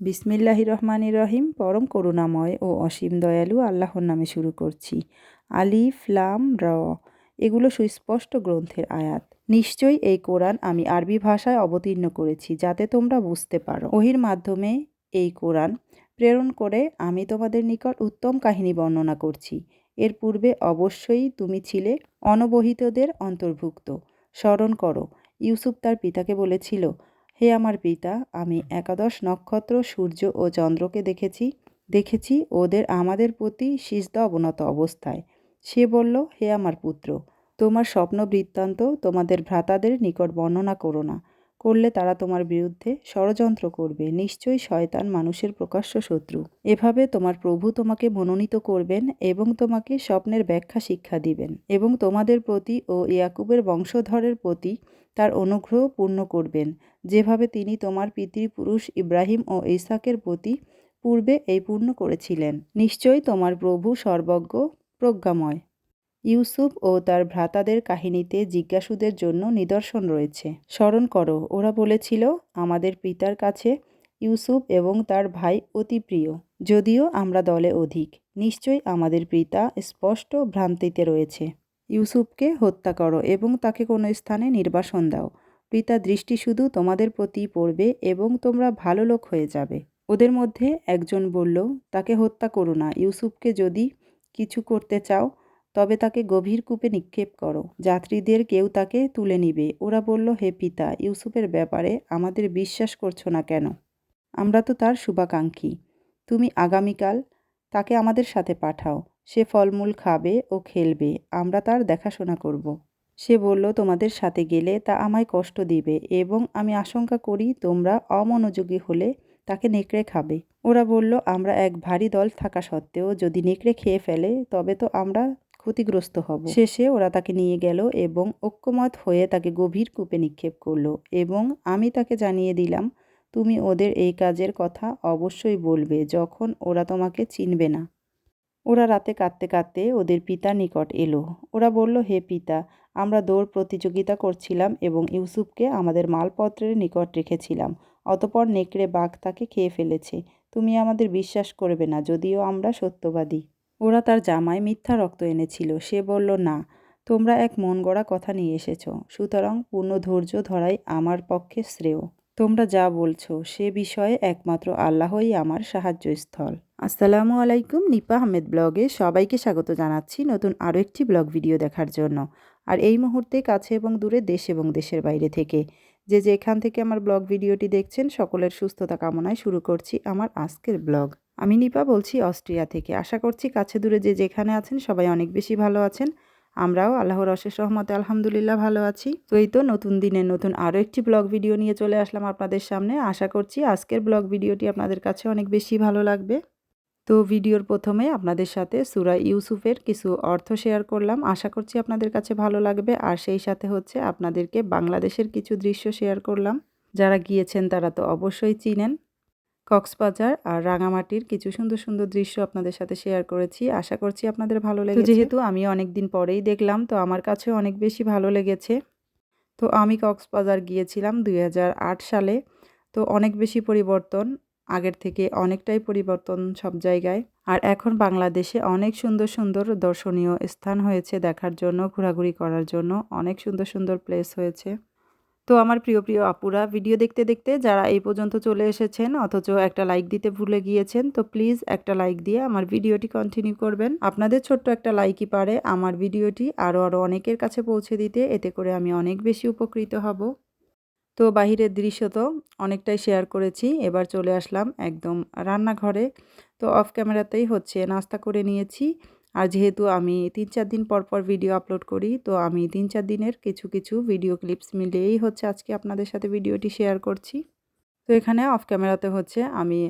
বিসমিল্লাহি রহমানির রহিম, পরম করুণাময় ও অসীম দয়ালু আল্লাহর নামে শুরু করছি। আলিফ, লাম, র, এগুলো সুস্পষ্ট গ্রন্থের আয়াত। নিশ্চয়ই এই কোরআন আমি আরবি ভাষায় অবতীর্ণ করেছি, যাতে তোমরা বুঝতে পারো। ওহির মাধ্যমে এই কোরআন প্রেরণ করে আমি তোমাদের নিকট উত্তম কাহিনী বর্ণনা করছি। এর পূর্বে অবশ্যই তুমি ছিলে অনবহিতদের অন্তর্ভুক্ত। স্মরণ করো, ইউসুফ তার পিতাকে বলেছিল হে আমার পিতা, আমি একাদশ নক্ষত্র, সূর্য ও চন্দ্রকে দেখেছি। দেখেছি ওদের আমাদের প্রতি সিজদা অবনত অবস্থায়। সে বলল, হে আমার পুত্র, তোমার স্বপ্ন বৃত্তান্ত তোমাদের ভ্রাতাদের নিকট বর্ণনা করো না। করলে তারা তোমার বিরুদ্ধে ষড়যন্ত্র করবে। নিশ্চয়ই শয়তান মানুষের প্রকাশ্য শত্রু। এভাবে তোমার প্রভু তোমাকে মনোনীত করবেন এবং তোমাকে স্বপ্নের ব্যাখ্যা শিক্ষা দিবেন এবং তোমাদের প্রতি ও ইয়াকুবের বংশধরের প্রতি তার অনুগ্রহ পূর্ণ করবেন। যেভাবে তিনি তোমার পিতৃপুরুষ ইব্রাহিম ও ইসাকের প্রতি পূর্বে এই পূর্ণ করেছিলেন। নিশ্চয়ই তোমার প্রভু সর্বজ্ঞ, প্রজ্ঞাময়। ইউসুফ ও তার ভ্রাতাদের কাহিনীতে জিজ্ঞাসুদের জন্য নিদর্শন রয়েছে। স্মরণ করো, ওরা বলেছিল, আমাদের পিতার কাছে ইউসুফ এবং তার ভাই অতি প্রিয়, যদিও আমরা দলে অধিক। নিশ্চয়ই আমাদের পিতা স্পষ্ট ভ্রান্তিতে রয়েছে। ইউসুফকে হত্যা করো এবং তাকে কোনো স্থানে নির্বাসন দাও। পিতা দৃষ্টি শুধু তোমাদের প্রতি পড়বে এবং তোমরা ভালো লোক হয়ে যাবে। ওদের মধ্যে একজন বলল, তাকে হত্যা করো না। ইউসুফকে যদি কিছু করতে চাও তবে তাকে গভীর কূপে নিক্ষেপ করো। যাত্রীদের কেউ তাকে তুলে নিবে। ওরা বলল, হে পিতা, ইউসুফের ব্যাপারে আমাদের বিশ্বাস করছ না কেন? আমরা তো তার শুভাকাঙ্ক্ষী। তুমি আগামীকাল তাকে আমাদের সাথে পাঠাও। সে ফলমূল খাবে ও খেলবে। আমরা তার দেখাশোনা করব। সে বলল, তোমাদের সাথে গেলে তা আমায় কষ্ট দিবে এবং আমি আশঙ্কা করি তোমরা অমনোযোগী হলে তাকে নেকড়ে খাবে। ওরা বলল, আমরা এক ভারী দল থাকা সত্ত্বেও যদি নেকড়ে খেয়ে ফেলে, তবে তো আমরা ক্ষতিগ্রস্ত হব। শেষে ওরা তাকে নিয়ে গেল এবং ঐক্যমত হয়ে তাকে গভীর কূপে নিক্ষেপ করল এবং আমি তাকে জানিয়ে দিলাম, তুমি ওদের এই কাজের কথা অবশ্যই বলবে যখন ওরা তোমাকে চিনবে না। ওরা রাতে কাঁদতে কাঁদতে ওদের পিতা নিকট এলো। ওরা বলল, হে পিতা, আমরা দৌড় প্রতিযোগিতা করছিলাম এবং ইউসুফকে আমাদের মালপত্রের নিকট রেখেছিলাম। অতপর নেকড়ে বাঘ তাকে খেয়ে ফেলেছে। তুমি আমাদের বিশ্বাস করবে না, যদিও আমরা সত্যবাদী। ওরা তার জামায় মিথ্যা রক্ত এনেছিল। সে বলল, না, তোমরা এক মন গড়া কথা নিয়ে এসেছ। সুতরাং পূর্ণ ধৈর্য ধরাই আমার পক্ষে শ্রেয়। তোমরা যা বলছো, সে বিষয়ে একমাত্র আল্লাহই আমার সাহায্যস্থল। আসসালামু আলাইকুম, নিপা আহমেদ ব্লগে সবাইকে স্বাগত জানাচ্ছি নতুন আরও একটি ব্লগ ভিডিও দেখার জন্য। আর এই মুহূর্তে কাছে এবং দূরে দেশ এবং দেশের বাইরে থেকে যে যেখান থেকে আমার ব্লগ ভিডিওটি দেখছেন, সকলের সুস্থতা কামনায় শুরু করছি আমার আজকের ব্লগ। আমি নিপা বলছি অস্ট্রিয়া থেকে। আশা করছি কাছে দূরে যে যেখানে আছেন সবাই অনেক বেশি ভালো আছেন। আমরাও আল্লাহর অশেষ রহমতে আলহামদুলিল্লাহ ভালো আছি। তো এই তো নতুন দিনে নতুন আরও একটি ব্লগ ভিডিও নিয়ে চলে আসলাম আপনাদের সামনে। আশা করছি আজকের ব্লগ ভিডিওটি আপনাদের কাছে অনেক বেশি ভালো লাগবে। তো ভিডিওর প্রথমে আপনাদের সাথে সুরা ইউসুফের কিছু অর্থ শেয়ার করলাম। আশা করছি আপনাদের কাছে ভালো লাগবে। আর সেই সাথে হচ্ছে আপনাদেরকে বাংলাদেশের কিছু দৃশ্য শেয়ার করলাম। যারা গিয়েছেন তারা তো অবশ্যই চিনেন। কক্সবাজার আর রাঙামাটির কিছু সুন্দর সুন্দর দৃশ্য আপনাদের সাথে শেয়ার করেছি। আশা করছি আপনাদের ভালো লেগেছে। যেহেতু আমি অনেক দিন পরেই দেখলাম তো আমার কাছে অনেক বেশি ভালো লেগেছে। তো আমি কক্সবাজার গিয়েছিলাম দুই হাজার আট সালে। তো অনেক বেশি পরিবর্তন আগের থেকে অনেকটাই পরিবর্তন সব জায়গায়। আর এখন বাংলাদেশে অনেক সুন্দর সুন্দর দর্শনীয় স্থান হয়েছে দেখার জন্য ঘোরাঘুরি করার জন্য। অনেক সুন্দর সুন্দর প্লেস হয়েছে। তো আমার প্রিয় প্রিয় আপুরা ভিডিও দেখতে দেখতে যারা এই পর্যন্ত চলে এসেছেন, অথচ একটা লাইক দিতে ভুলে গিয়েছেন, তো প্লিজ একটা লাইক দিয়ে আমার ভিডিওটি কন্টিনিউ করবেন। আপনাদের ছোট্ট একটা লাইকই পারে আমার ভিডিওটি আরও আরও অনেকের কাছে পৌঁছে দিতে, এতে করে আমি অনেক বেশি উপকৃত হব। তো বাহিরের দৃশ্য তো অনেকটাই শেয়ার করেছি, এবার চলে আসলাম একদম রান্নাঘরে। তো অফ ক্যামেরাতেই হচ্ছে নাস্তা করে নিয়েছি। আর যেহেতু আমি তিন চার দিন পর পর ভিডিও আপলোড করি, তো আমি তিন চার দিনের কিছু কিছু ভিডিও ক্লিপস মিলিয়েই হচ্ছে আজকে আপনাদের সাথে ভিডিওটি শেয়ার করছি। তো এখানে অফ ক্যামেরাতে হচ্ছে আমি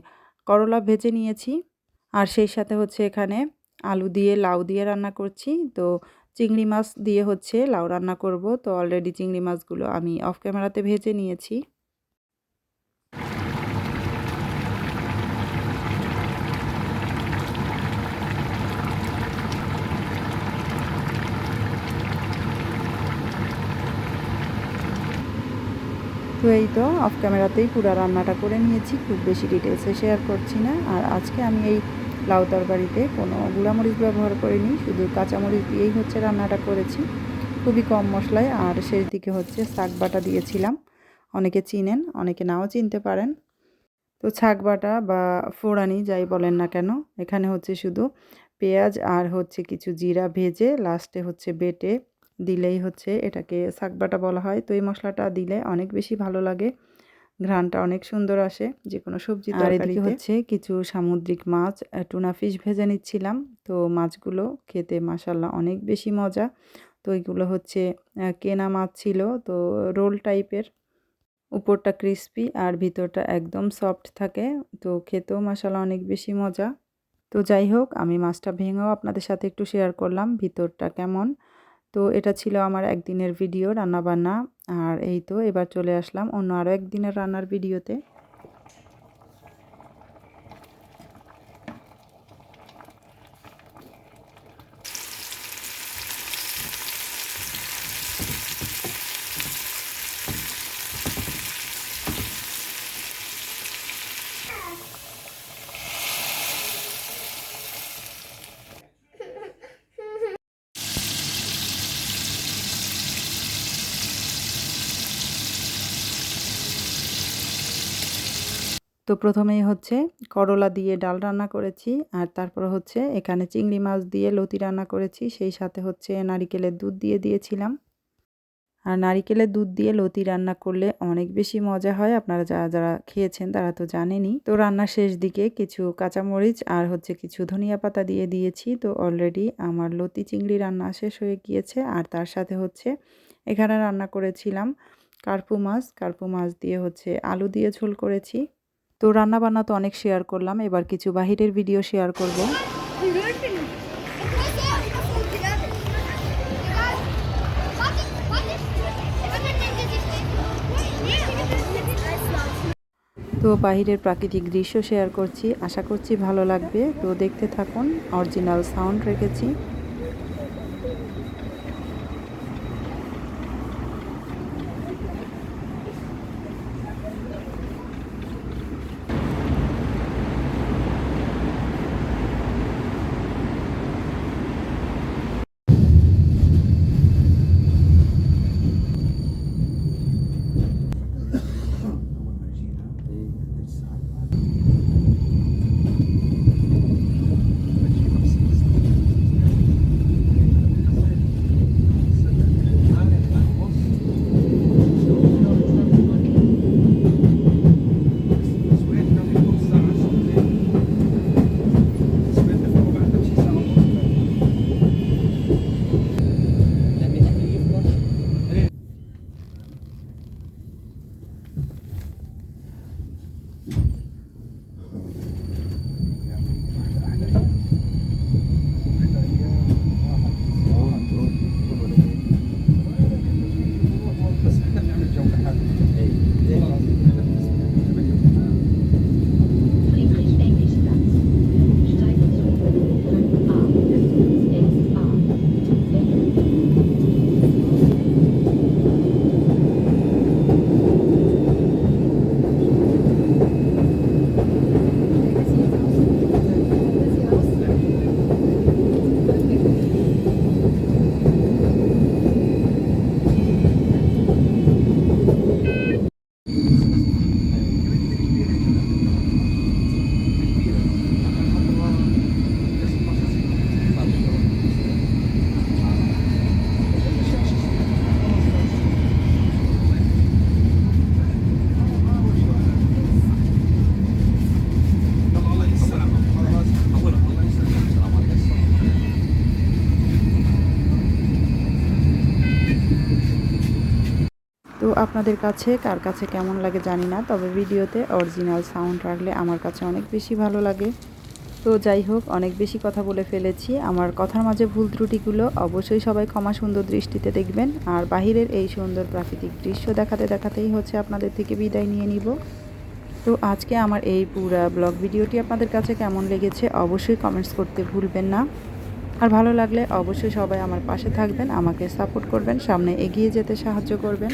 করলা ভেজে নিয়েছি, আর সেই সাথে হচ্ছে এখানে আলু দিয়ে লাউ দিয়ে রান্না করছি। তো চিংড়ি মাছ দিয়ে হচ্ছে লাউ রান্না করব, তো অলরেডি চিংড়ি মাছগুলো আমি অফ ক্যামেরাতে ভেজে নিয়েছি। তো এই তো অফ ক্যামেরাতেই পুরো রান্নাটা করে নিয়েছি, খুব বেশি ডিটেলসে শেয়ার করছি না। আর আজকে আমি এই লাউ তরকারিতে কোনো গুঁড়ামরিচ ব্যবহার করিনি, শুধু কাঁচামরিচ দিয়েই হচ্ছে রান্নাটা করেছি। খুবই কম মশলায়, আর শেষ দিকে হচ্ছে শাক বাটা দিয়েছিলাম। অনেকে চিনেন, অনেকে নাও চিনতে পারেন। তো ছাক বাটা বা ফোড়ানি যাই বলেন না কেন, এখানে হচ্ছে শুধু পেঁয়াজ আর হচ্ছে কিছু জিরা ভেজে লাস্টে হচ্ছে বেটে দিলেই হচ্ছে এটাকে শাক বাটা বলা হয়। তো এই মশলাটা দিলে অনেক বেশি ভালো লাগে। ঘ্রাণটা অনেক সুন্দর আসে যে কোনো সবজি আর এদিকে হচ্ছে কিছু সামুদ্রিক মাছ টুনা ফিশ ভেজে নিচ্ছিলাম। তো মাছগুলো খেতে মাসাল্লাহ অনেক বেশি মজা। তো এইগুলো হচ্ছে কেনা মাছ ছিল। তো রোল টাইপের উপরটা ক্রিস্পি আর ভিতরটা একদম সফট থাকে। তো খেতেও মশালা অনেক বেশি মজা। তো যাই হোক আমি মাছটা ভেঙেও আপনাদের সাথে একটু শেয়ার করলাম ভিতরটা কেমন। তো এটা ছিল আমার একদিনের ভিডিও রান্নাবান্না। আর এই তো এবার চলে আসলাম অন্য আরও একদিনের রান্নার ভিডিওতে। তো প্রথমেই হচ্ছে করলা দিয়ে ডাল রান্না করেছি, আর তারপর হচ্ছে এখানে চিংড়ি মাছ দিয়ে লতি রান্না করেছি, সেই সাথে হচ্ছে নারিকেলের দুধ দিয়ে দিয়েছিলাম। আর নারিকেলের দুধ দিয়ে লতি রান্না করলে অনেক বেশি মজা হয়, আপনারা যারা যারা খেয়েছেন তারা তো জানেনই। তো রান্নার শেষ দিকে কিছু কাঁচামরিচ আর হচ্ছে কিছু ধনিয়া পাতা দিয়ে দিয়েছি, তো অলরেডি আমার লতি চিংড়ি রান্না শেষ হয়ে গিয়েছে, আর তার সাথে হচ্ছে এখানে রান্না করেছিলাম কার্পু মাছ। কার্পু মাছ দিয়ে হচ্ছে আলু দিয়ে ঝোল করেছি। তো রান্না বান্না তো অনেক শেয়ার করলাম, এবার কিছু বাহিরের ভিডিও শেয়ার করব। তো বাহিরের প্রাকৃতিক দৃশ্য শেয়ার করছি, আশা করছি ভালো লাগবে। তো দেখতে থাকুন অরিজিনাল সাউন্ড রেখেছি। আপনাদের কাছে, কার কাছে কেমন লাগে জানি না, তবে ভিডিওতে অরিজিনাল সাউন্ড রাখলে আমার কাছে অনেক বেশি ভালো লাগে। তো যাই হোক, অনেক বেশি কথা বলে ফেলেছি। আমার কথার মাঝে ভুল ত্রুটিগুলো অবশ্যই সবাই ক্ষমা সুন্দর দৃষ্টিতে দেখবেন। আর বাহিরের এই সুন্দর প্রাকৃতিক দৃশ্য দেখাতে দেখাতেই হচ্ছে আপনাদের থেকে বিদায় নিয়ে নিব। তো আজকে আমার এই পুরা ব্লগ ভিডিওটি আপনাদের কাছে কেমন লেগেছে অবশ্যই কমেন্টস করতে ভুলবেন না। আর ভালো লাগলে অবশ্যই সবাই আমার পাশে থাকবেন, আমাকে সাপোর্ট করবেন, সামনে এগিয়ে যেতে সাহায্য করবেন।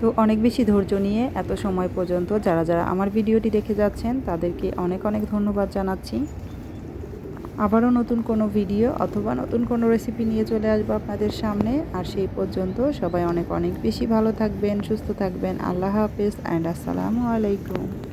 তো অনেক বেশি ধৈর্য নিয়ে এত সময় পর্যন্ত যারা যারা আমার ভিডিওটি দেখে যাচ্ছেন, তাদেরকে অনেক অনেক ধন্যবাদ জানাচ্ছি। আবারও নতুন কোনো ভিডিও অথবা নতুন কোনো রেসিপি নিয়ে চলে আসব আপনাদের সামনে। আর সেই পর্যন্ত সবাই অনেক অনেক বেশি ভালো থাকবেন, সুস্থ থাকবেন। আল্লাহ হাফেজ অ্যান্ড আসসালামু আলাইকুম।